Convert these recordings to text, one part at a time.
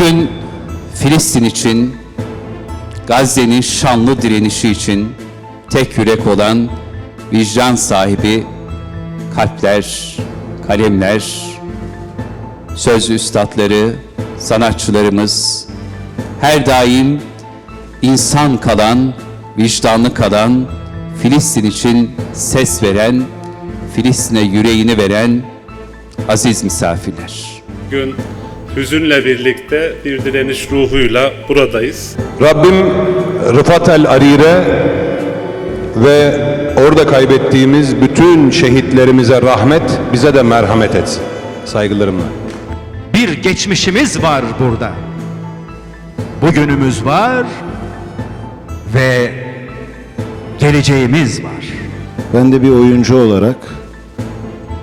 Bugün Filistin için, Gazze'nin şanlı direnişi için tek yürek olan vicdan sahibi kalpler, kalemler, söz üstadları, sanatçılarımız her daim insan kalan, vicdanlı kalan, Filistin için ses veren, Filistin'e yüreğini veren aziz misafirler. Bugün hüzünle birlikte bir direniş ruhuyla buradayız. Rabbim Rıfat el Arire ve orada kaybettiğimiz bütün şehitlerimize rahmet, bize de merhamet etsin. Saygılarımla. Bir geçmişimiz var burada. Bugünümüz var ve geleceğimiz var. Ben de bir oyuncu olarak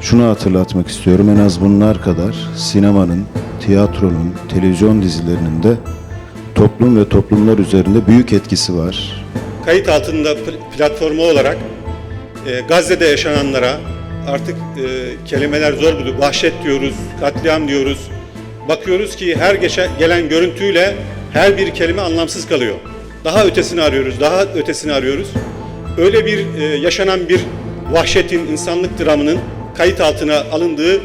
şunu hatırlatmak istiyorum. En az bunlar kadar sinemanın, tiyatronun, televizyon dizilerinin de toplum ve toplumlar üzerinde büyük etkisi var. kayıt altında pl- platformu olarak e, Gazze'de yaşananlara artık e, kelimeler zor budur. Vahşet diyoruz, katliam diyoruz. Bakıyoruz ki her geçen gelen görüntüyle her bir kelime anlamsız kalıyor. Daha ötesini arıyoruz, daha ötesini arıyoruz. Öyle bir e, yaşanan bir vahşetin, insanlık dramının kayıt altına alındığı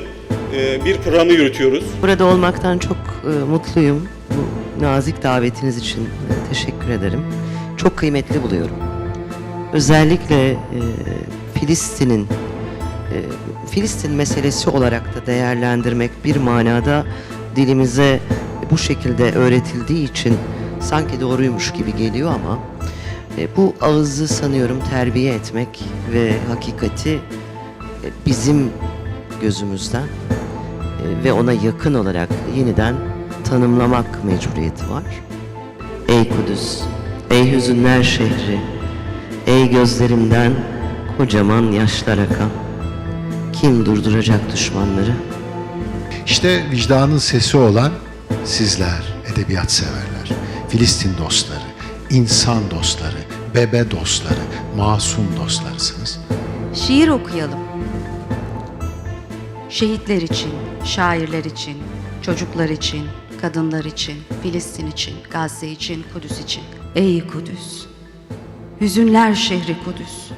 e, bir programı yürütüyoruz. Burada olmaktan çok e, mutluyum. Bu nazik davetiniz için teşekkür ederim. Çok kıymetli buluyorum. Özellikle e, Filistin'in Filistin meselesi olarak da değerlendirmek bir manada dilimize bu şekilde öğretildiği için sanki doğruymuş gibi geliyor ama bu ağızı sanıyorum terbiye etmek ve hakikati bizim gözümüzden e, ve ona yakın olarak yeniden tanımlamak mecburiyeti var. Ey Kudüs, ey hüzünler şehri, ey gözlerimden kocaman yaşlar akan, kim durduracak düşmanları? İşte vicdanın sesi olan sizler, edebiyat severler, Filistin dostları, insan dostları, bebe dostları, masum dostlarısınız. Şiir okuyalım. Şehitler için, şairler için, çocuklar için, kadınlar için, Filistin için, Gazze için, Kudüs için. Ey Kudüs! Hüzünler şehri Kudüs.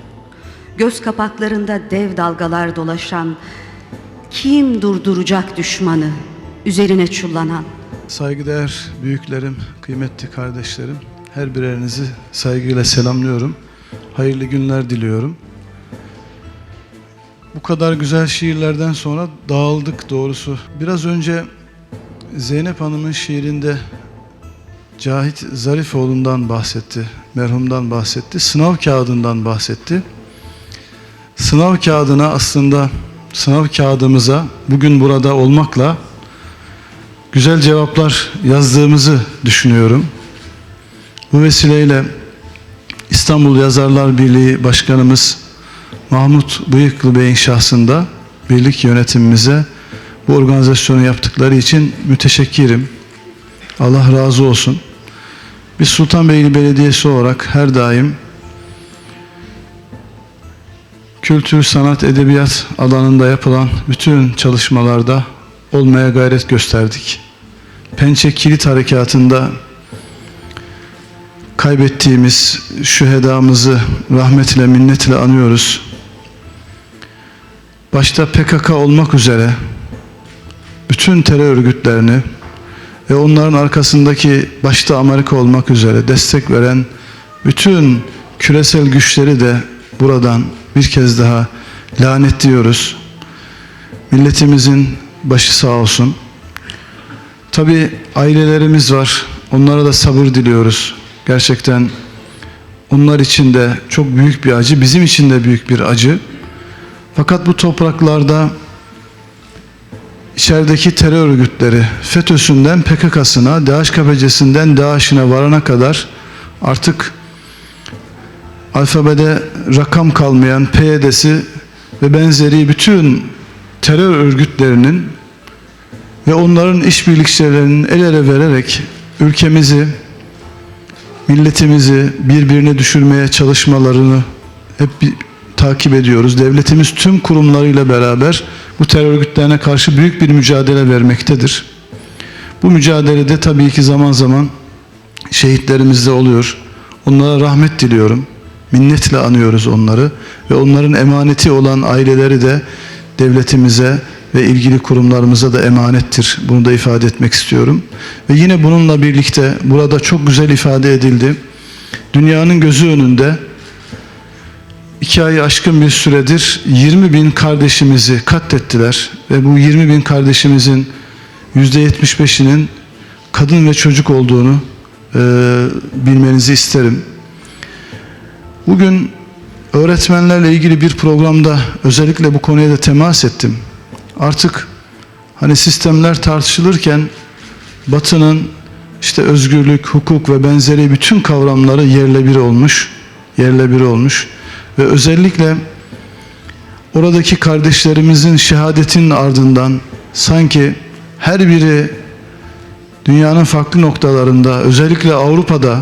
Göz kapaklarında dev dalgalar dolaşan, kim durduracak düşmanı, üzerine çullanan, Saygıdeğer büyüklerim, kıymetli kardeşlerim, her birerinizi saygıyla selamlıyorum. Hayırlı günler diliyorum. Bu kadar güzel şiirlerden sonra dağıldık doğrusu. Biraz önce Zeynep Hanım'ın şiirinde Cahit Zarifoğlu'ndan bahsetti, merhumdan bahsetti, sınav kağıdından bahsetti. Sınav kağıdına aslında sınav kağıdımıza bugün burada olmakla güzel cevaplar yazdığımızı düşünüyorum. Bu vesileyle İstanbul Yazarlar Birliği Başkanımız Mahmut Bıyıklı Bey'in şahsında birlik yönetimimize bu organizasyonu yaptıkları için müteşekkirim. Allah razı olsun. Biz Sultanbeyli Belediyesi olarak her daim kültür, sanat, edebiyat alanında yapılan bütün çalışmalarda olmaya gayret gösterdik. Pençe Kilit Harekatı'nda kaybettiğimiz şühedamızı rahmetle minnetle anıyoruz. Başta PKK olmak üzere bütün terör örgütlerini ve onların arkasındaki başta Amerika olmak üzere destek veren bütün küresel güçleri de buradan bir kez daha lanetliyoruz. Milletimizin başı sağ olsun. Tabi ailelerimiz var. Onlara da sabır diliyoruz. Gerçekten onlar için de çok büyük bir acı, bizim için de büyük bir acı. Fakat bu topraklarda içerideki terör örgütleri FETÖ'sünden PKK'sına, DHKPC'sinden DAEŞ'ine varana kadar artık alfabede rakam kalmayan PYD'si ve benzeri bütün terör örgütlerinin ve onların işbirlikçilerinin el ele vererek ülkemizi, milletimizi birbirine düşürmeye çalışmalarını hep takip ediyoruz. Devletimiz tüm kurumlarıyla beraber bu terör örgütlerine karşı büyük bir mücadele vermektedir. Bu mücadelede tabii ki zaman zaman şehitlerimiz de oluyor. Onlara rahmet diliyorum. Minnetle anıyoruz onları ve onların emaneti olan aileleri de devletimize ve ilgili kurumlarımıza da emanettir. Bunu da ifade etmek istiyorum. Ve yine bununla birlikte burada çok güzel ifade edildi. Dünyanın gözü önünde iki ayı aşkın bir süredir 20 bin kardeşimizi katlettiler ve bu 20 bin kardeşimizin %75'inin kadın ve çocuk olduğunu e, bilmenizi isterim. Bugün öğretmenlerle ilgili bir programda özellikle bu konuya da temas ettim. Artık hani sistemler tartışılırken Batı'nın işte özgürlük, hukuk ve benzeri bütün kavramları yerle bir olmuş, yerle bir olmuş ve özellikle oradaki kardeşlerimizin şehadetinin ardından sanki her biri dünyanın farklı noktalarında özellikle Avrupa'da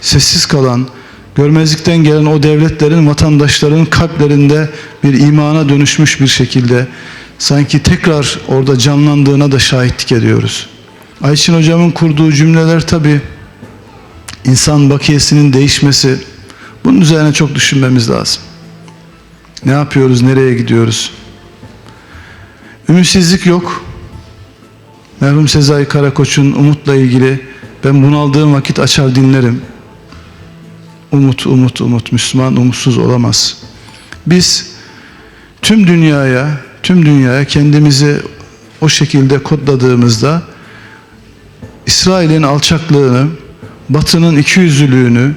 sessiz kalan görmezlikten gelen o devletlerin vatandaşlarının kalplerinde bir imana dönüşmüş bir şekilde sanki tekrar orada canlandığına da şahitlik ediyoruz. Ayçin hocamın kurduğu cümleler tabi insan bakiyesinin değişmesi bunun üzerine çok düşünmemiz lazım. Ne yapıyoruz, nereye gidiyoruz? Ümitsizlik yok. Merhum Sezai Karakoç'un umutla ilgili ben bunaldığım vakit açar dinlerim. Umut, umut, umut. Müslüman umutsuz olamaz. Biz tüm dünyaya, tüm dünyaya kendimizi o şekilde kodladığımızda İsrail'in alçaklığını, Batı'nın ikiyüzlülüğünü,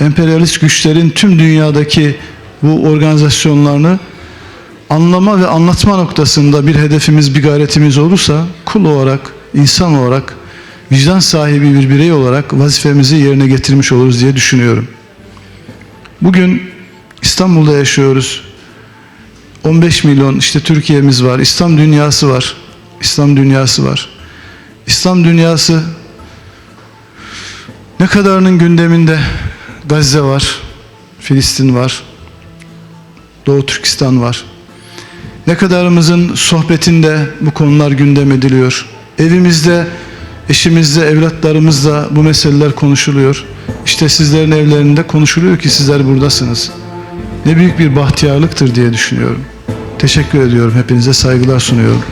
emperyalist güçlerin tüm dünyadaki bu organizasyonlarını anlama ve anlatma noktasında bir hedefimiz, bir gayretimiz olursa kul olarak, insan olarak, vicdan sahibi bir birey olarak vazifemizi yerine getirmiş oluruz diye düşünüyorum. Bugün İstanbul'da yaşıyoruz. 15 milyon işte Türkiye'miz var. İslam dünyası var. İslam dünyası var. İslam dünyası ne kadarının gündeminde Gazze var, Filistin var, Doğu Türkistan var. Ne kadarımızın sohbetinde bu konular gündem ediliyor. Evimizde, eşimizde, evlatlarımızla bu meseleler konuşuluyor. İşte sizlerin evlerinde konuşuluyor ki sizler buradasınız. Ne büyük bir bahtiyarlıktır diye düşünüyorum. Teşekkür ediyorum. Hepinize saygılar sunuyorum.